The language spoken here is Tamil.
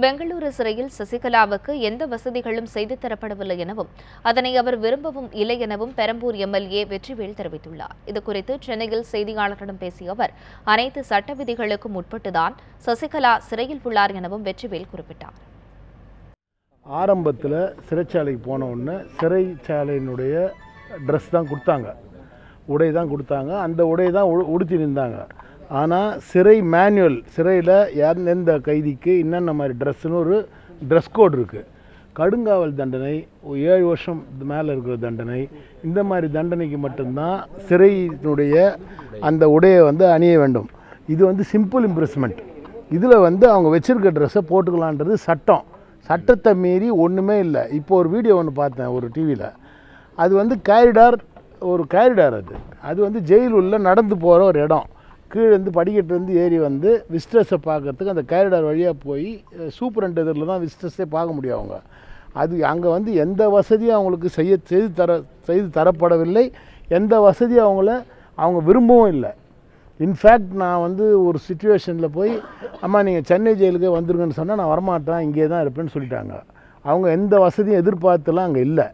பெங்களூரு சிறையில் சசிகலாவுக்கு எந்த வசதிகளும் செய்து தரப்படவில்லை எனவும் அதனை அவர் விரும்பவும் இல்லை எனவும் பெரம்பூர் எம்எல்ஏ வெற்றிவேல் தெரிவித்துள்ளார். இதுகுறித்து சென்னையில் செய்தியாளர்களிடம் பேசிய அவர் அனைத்து சட்ட விதிகளுக்கும் உட்பட்டுதான் சசிகலா சிறையில் உள்ளார் எனவும் வெற்றிவேல் குறிப்பிட்டார். ஆரம்பத்தில் சிறைச்சாலைக்கு போன உடனே சிறைச்சாலையினுடைய ட்ரெஸ் தான் கொடுத்தாங்க. உடை தான் கொடுத்தாங்க. அந்த உடை தான் உ- உடுத்தி நின்றாங்க. ஆனால் சிறை மேனுவல் சிறையில் எந்த கைதிக்கு என்னென்ன மாதிரி ட்ரெஸ்ஸுன்னு ஒரு ட்ரெஸ் கோட் இருக்குது கடுங்காவல் தண்டனை ஏழு வருஷம் மேலே இருக்கிற தண்டனை. இந்த மாதிரி தண்டனைக்கு மட்டும்தான் சிறையினுடைய அந்த உடையை வந்து அணிய வேண்டும். இது வந்து சிம்பிள் இம்ப்ரெஸ்மெண்ட் இதில் வந்து அவங்க வச்சுருக்க ட்ரெஸ்ஸை போட்டுக்கலான்றது சட்டம். சட்டத்தை மீறி ஒன்றுமே இல்லை. இப்போ ஒரு வீடியோ ஒன்று பார்த்தேன் ஒரு டிவியில் அது வந்து கேரிடார் ஒரு கேரிடார் அது. அது வந்து ஜெயில் உள்ள நடந்து போகிற ஒரு இடம். கீழே இருந்து படிக்கட்டுலேருந்து ஏறி வந்து விஸ்டர்ஸை பார்க்கறதுக்கு அந்த கேரிடார் வழியாக போய் சூப்பரண்ட் எதிரில் தான் விஸ்டர்ஸே பார்க்க முடியும் அவங்க. அது அங்கே வந்து எந்த வசதியும் அவங்களுக்கு செய்ய செய்து தர செய்து தரப்படவில்லை. எந்த வசதியும் அவங்கள அவங்க விரும்பவும் இல்லை. இன்ஃபேக்ட் நான் வந்து ஒரு சுச்சுவேஷனில் போய் அம்மா நீங்கள் சென்னை ஜெயிலுக்கே வந்துருங்கன்னு சொன்னால் நான் வரமாட்டேன் இங்கே தான் இருப்பேன்னு சொல்லிட்டாங்க. அவங்க எந்த வசதியும் எதிர்பார்த்துலாம் அங்கே இல்லை.